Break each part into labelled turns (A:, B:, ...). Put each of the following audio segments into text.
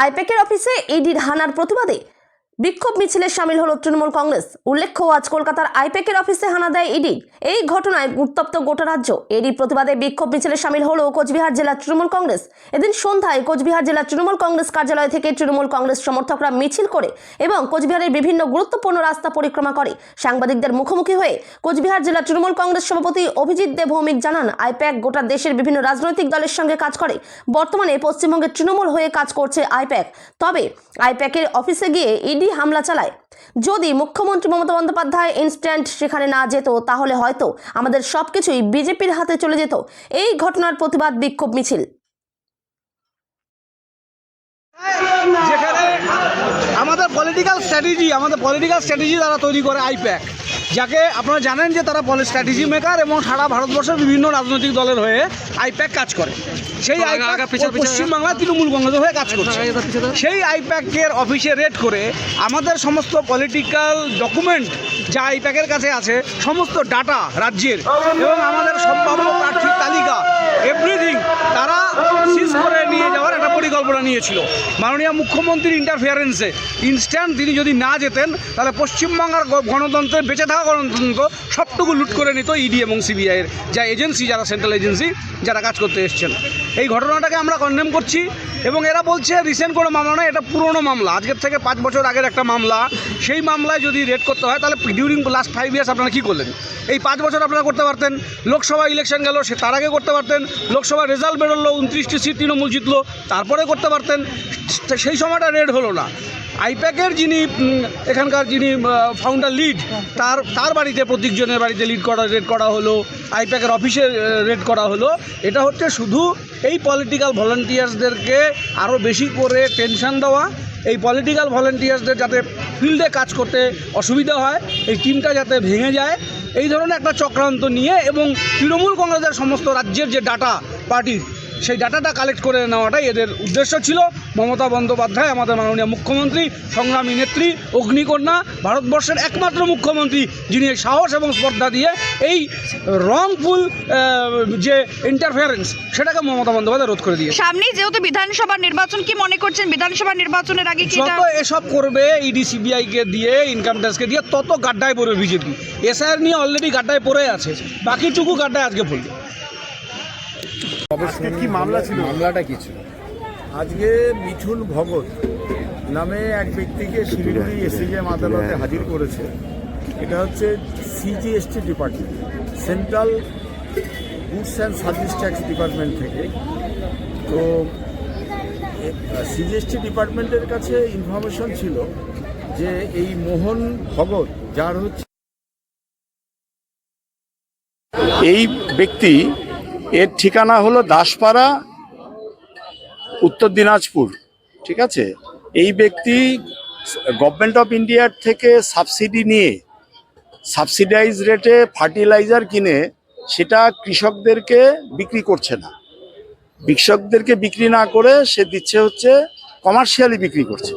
A: আইপ্যাকের অফিসে ইডির হানার প্রতিবাদে বিক্ষোভ মিছিলে সামিল হলো তৃণমূল কংগ্রেস। উল্লেখ্য, আজ কলকাতার আইপ্যাকের অফিসে হানা দেয় ইডি। এই ঘটনায় উত্তপ্ত গোটা রাজ্য। এরই প্রতিবাদে বিক্ষোভ মিছিলে সামিল হলো কোচবিহার জেলা তৃণমূল কংগ্রেস। এদিন সন্ধ্যায় কোচবিহার জেলা তৃণমূল কংগ্রেস কার্যালয় থেকে তৃণমূল কংগ্রেস সমর্থকরা মিছিল করে এবং কোচবিহারের বিভিন্ন গুরুত্বপূর্ণ রাস্তা পরিক্রমা করে। সাংবাদিকদের মুখোমুখি হয়ে কোচবিহার জেলা তৃণমূল কংগ্রেস সভাপতি অভিজিৎ দেব ভৌমিক জানান, আইপ্যাক গোটা দেশের বিভিন্ন রাজনৈতিক দলের সঙ্গে কাজ করে। বর্তমানে পশ্চিমবঙ্গের তৃণমূল হয়ে কাজ করছে আইপ্যাক। তবে আইপ্যাকের অফিসে গিয়ে ইডি হামলা চালায়। যদি মুখ্যমন্ত্রী মমতা বন্দ্যোপাধ্যায় ইনস্ট্যান্ট সেখানে না যেত, তাহলে হয়তো আমাদের সবকিছুই বিজেপির হাতে চলে যেত। এই ঘটনার প্রতিবাদ বিক্ষোভ মিছিল।
B: আমাদের পলিটিক্যাল স্ট্র্যাটেজি আমাদের পলিটিক্যাল স্ট্র্যাটেজি দ্বারা তৈরি করে আইপ্যাক যাকে আপনারা জানেন যে তারা স্ট্র্যাটেজি মেকার এবং সারা ভারতবর্ষের বিভিন্ন রাজনৈতিক দলের হয়ে আইপ্যাক কাজ করে। সেই আইপ্যাক পশ্চিমবাংলা তৃণমূল কংগ্রেসের হয়ে কাজ করছে। সেই আইপ্যাকের অফিসে রেড করে আমাদের সমস্ত পলিটিক্যাল ডকুমেন্ট যা আইপ্যাকের কাছে আছে, সমস্ত ডাটা রাজ্যের এবং আমাদের সম্ভাব্য প্রার্থীর তালিকা এভরিথিং তারা সিজ করে নিয়ে যাওয়ার একটা পরিকল্পনা নিয়েছিল। মাননীয় মুখ্যমন্ত্রীর ইন্টারফিয়ারেন্সে ইনস্ট্যান্ট তিনি যদি না যেতেন, তাহলে পশ্চিমবাংলার গ- গণতন্ত্রের বেঁচে থাকা গণতন্ত্র সবটুকু লুট করে নিত ইডি এবং সিবিআইয়ের যা এজেন্সি যারা সেন্ট্রাল এজেন্সি যারা কাজ করতে এসছেন। এই ঘটনাটাকে আমরা কন্ডেম করছি এবং এরা বলছে রিসেন্ট কোনো মামলা নয়, এটা পুরনো মামলা। আজকের থেকে পাঁচ বছর আগের একটা মামলা। সেই মামলায় যদি রেড করতে হয়, তাহলে ডিউরিং লাস্ট ফাইভ ইয়ার্স আপনারা কী করলেন? এই পাঁচ বছর আপনারা করতে পারতেন, লোকসভা ইলেকশন গেল, সে তার আগে করতে পারতেন, লোকসভা রেজাল্ট বেরোলো, উনত্রিশটি সিট তৃণমূল জিতলো, তারপরে করতে পারতেন সেই সময়টা রেড হলো না। আইপ্যাকের যিনি এখানকার যিনি ফাউন্ডার লিড তার তার বাড়িতে প্রত্যেকজনের বাড়িতে লিড করা রেড করা হলো, আইপ্যাকের অফিসে রেড করা হলো। এটা হচ্ছে শুধু এই পলিটিক্যাল ভলেন্টিয়ার্সদেরকে আরও বেশি করে টেনশান দেওয়া, এই পলিটিক্যাল ভলেন্টিয়ার্সদের যাতে ফিল্ডে কাজ করতে অসুবিধা হয়, এই টিমটা যাতে ভেঙে যায়, এই ধরনের একটা চক্রান্ত নিয়ে এবং তৃণমূল কংগ্রেসের সমস্ত রাজ্যের যে ডাটা পার্টির সেই ডাটাটা কালেক্ট করে নেওয়াটাই এদের উদ্দেশ্য ছিল। মমতা বন্দ্যোপাধ্যায় আমাদের মাননীয় মুখ্যমন্ত্রী সংগ্রামী নেত্রী অগ্নিকন্যা ভারতবর্ষের একমাত্র মুখ্যমন্ত্রী যিনি সাহস এবং স্পর্ধা দিয়ে এই রংফুল যে ইন্টারফারেন্স সেটাকে মমতা বন্দ্যোপাধ্যায় রোধ করে দিয়েছে।
C: সামনেই যেহেতু বিধানসভা নির্বাচন কি মনে করছেন বিধানসভা নির্বাচনের আগে
B: যত এসব করবে ইডি সিবিআইকে দিয়ে ইনকাম ট্যাক্সকে দিয়ে তত গাড্ডায় পড়বে বিজেপি। এসআইআর নিয়ে অলরেডি গাড্ডায় পড়ে আছে। বাকিটুকু গাড্ডায় আজকে পড়বে।
D: আজকে কি মামলা ছিল?
E: মামলাটা কি ছিল?
D: আজকে মিঠুন ভগত নামে এক ব্যক্তিকে শিলিগুড়ি এসিজেম আদালতে হাজির করেছে। এটা হচ্ছে CGST department central goods and service tax department থেকে। তো সিজিএসটি ডিপার্টমেন্টের কাছে ইনফরমেশন ছিল যে এই মোহন ভগত যার হচ্ছে এই ব্যক্তি এর ঠিকানা হলো দাসপাড়া, উত্তর দিনাজপুর, ঠিক আছে? এই ব্যক্তি গভর্নমেন্ট অফ ইন্ডিয়ার থেকে সাবসিডি নিয়ে সাবসিডাইজ রেটে ফার্টিলাইজার কিনে, সেটা কৃষকদেরকে বিক্রি করছে না। কৃষকদেরকে বিক্রি না করে সে দিচ্ছে হচ্ছে কমার্শিয়ালি বিক্রি করছে।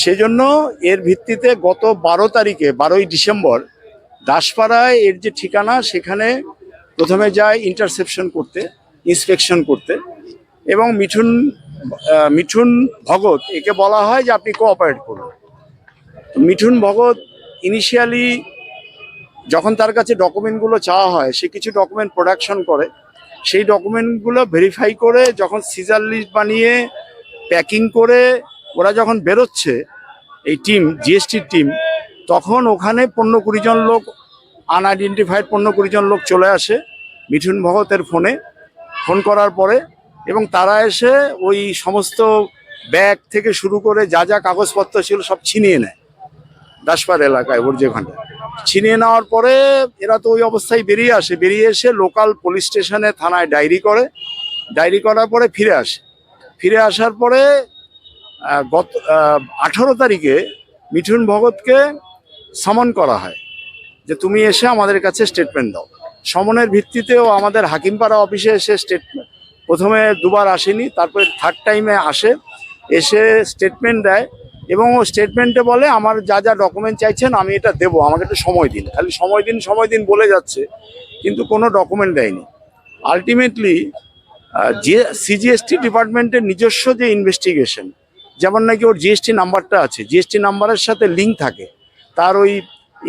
D: সেজন্য এর ভিত্তিতে গত বারো তারিখে, বারোই ডিসেম্বর, দাসপাড়ায় এর যে ঠিকানা, সেখানে প্রথমে যায় ইন্টারসেপশন করতে ইন্সপেকশন করতে এবং মিঠুন মিঠুন ভগত, একে বলা হয় যে আপনি কোঅপারেট করুন। মিঠুন ভগত ইনিশিয়ালি যখন তার কাছে ডকুমেন্টগুলো চাওয়া হয়, সে কিছু ডকুমেন্ট প্রোডাকশন করে। সেই ডকুমেন্টগুলো ভেরিফাই করে, যখন সিজার লিস্ট বানিয়ে প্যাকিং করে ওরা যখন বেরোচ্ছে, এই টিম জিএসটির টিম তখন ওখানে পনেরো কুড়ি জন লোক আনআইডেন্টিফাইড পনেরো কুড়ি জন লোক চলে আসে মিঠুন ভগতের ফোনে। ফোন করার পরে এবং তারা এসে ওই সমস্ত ব্যাগ থেকে শুরু করে যা যা কাগজপত্র ছিল সব ছিনিয়ে নেয় দাসপাড় এলাকায়, ওর যেখানটা ছিনিয়ে নেওয়ার পরে এরা তো ওই অবস্থায় বেরিয়ে আসে। বেরিয়ে এসে লোকাল পুলিশ স্টেশনে থানায় ডায়েরি করে। ডায়েরি করার পরে ফিরে আসে। ফিরে আসার পরে গত আঠারো তারিখে মিঠুন ভগতকে সমন করা হয়। যে তুমি এসে আমাদের কাছে স্টেটমেন্ট দাও। সমনের ভিত্তিতেও আমাদের হাকিমপাড়া অফিসে এসে স্টেটমেন্ট প্রথমে দুবার আসেনি, তারপরে থার্ড টাইমে আসে, এসে স্টেটমেন্ট দেয় এবং ও স্টেটমেন্টে বলে, আমার যা যা ডকুমেন্ট চাইছেন আমি এটা দেবো, আমাকে একটু সময় দিন। খালি সময় দিন সময় দিন বলে যাচ্ছে, কিন্তু কোনো ডকুমেন্ট দেয়নি। আলটিমেটলি যে সিজিএসটি ডিপার্টমেন্টের নিজস্ব যে ইনভেস্টিগেশন যেমন নাকি ওর জিএসটি নাম্বারটা আছে জিএসটি নাম্বারের সাথে লিঙ্ক থাকে, তার ওই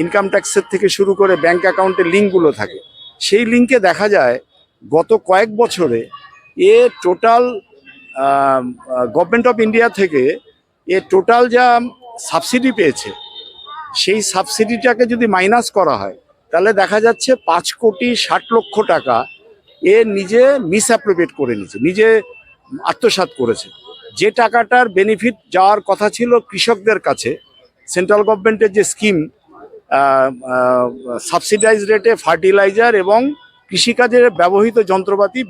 D: ইনকাম ট্যাক্সের থেকে শুরু করে ব্যাংক অ্যাকাউন্টের লিঙ্কগুলো থাকে। সেই লিঙ্কে দেখা যায়, গত কয়েক বছরে a total government of India থেকে এ টোটাল যা সাবসিডি পেয়েছে, সেই সাবসিডিটাকে যদি মাইনাস করা হয়, তাহলে দেখা যাচ্ছে পাঁচ কোটি ষাট লক্ষ টাকা এ নিজে মিসঅ্যাপ্রোপ্রিয়েট করে নিয়েছে, নিজে আত্মসাৎ করেছে। যে টাকাটার বেনিফিট যাওয়ার কথা ছিল কৃষকদের কাছে, সেন্ট্রাল গভর্নমেন্টের যে স্কিম সাবসিডাইজ রেটে ফার্টিলাইজার এবং কৃষিকাজে ব্যবহৃত যন্ত্রপাতি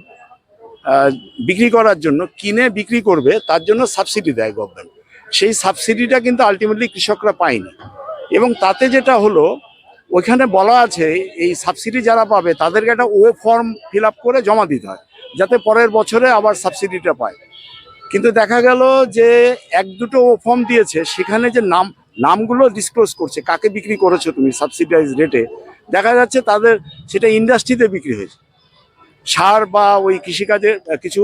D: বিক্রি করার জন্য, কিনে বিক্রি করবে, তার জন্য সাবসিডি দেয় গভর্নমেন্ট সেই সাবসিডিটা কিন্তু আলটিমেটলি কৃষকরা পায়নি। এবং তাতে যেটা হলো, ওইখানে বলা আছে, এই সাবসিডি যারা পাবে, তাদেরকে একটা ও ফর্ম ফিল করে জমা দিতে হয়, যাতে পরের বছরে আবার সাবসিডিটা পায়। কিন্তু দেখা গেল যে, এক দুটো ও ফর্ম দিয়েছে, সেখানে যে নাম নামগুলো ডিসক্লোজ করছে। কাকে বিক্রি করেছ তুমি সাবসিডাইজ রেটে দেখা যাচ্ছে তাদের সেটা ইন্ডাস্ট্রিতে বিক্রি হয়েছে। সার বা ওই কৃষিকাজে কিছু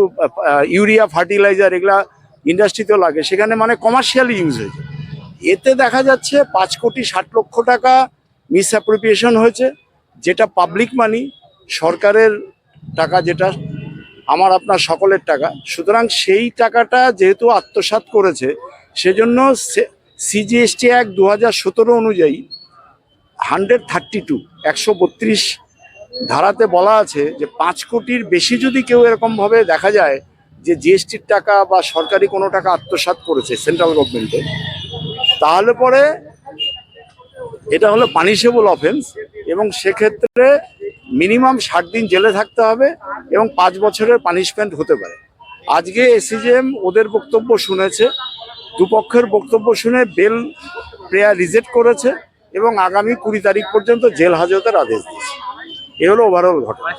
D: ইউরিয়া ফার্টিলাইজার এগুলা ইন্ডাস্ট্রিতেও লাগে। সেখানে মানে কমার্শিয়ালি ইউজ হয়েছে। এতে দেখা যাচ্ছে পাঁচ কোটি ষাট লক্ষ টাকা মিসঅ্যাপ্রোপ্রিয়েশন হয়েছে। যেটা পাবলিক মানি সরকারের টাকা যেটা, আমার, আপনার সকলের টাকা। সুতরাং সেই টাকাটা যেহেতু আত্মসাৎ করেছে, সেজন্য সিজিএসটি অ্যাক্ট দু হাজার সতেরো অনুযায়ী হান্ড্রেড থার্টি টু একশো বত্রিশ ধারাতে বলা আছে যে পাঁচ কোটির বেশি যদি কেউ এরকমভাবে দেখা যায় যে জিএসটির টাকা বা সরকারি কোনো টাকা আত্মসাৎ করেছে সেন্ট্রাল গভর্নমেন্টে, তাহলে পরে এটা হলো পানিশেবল অফেন্স এবং সেক্ষেত্রে মিনিমাম ষাট দিন জেলে থাকতে হবে এবং পাঁচ বছরের পানিশমেন্ট হতে পারে। আজকে এসিজেএম ওদের বক্তব্য শুনেছে দুপক্ষের বক্তব্য শুনে বেল প্রেয়ার রিজেক্ট করেছে এবং আগামী কুড়ি তারিখ পর্যন্ত জেল হাজতের আদেশ দিয়েছে। এ হলো ওভারঅল ঘটনা।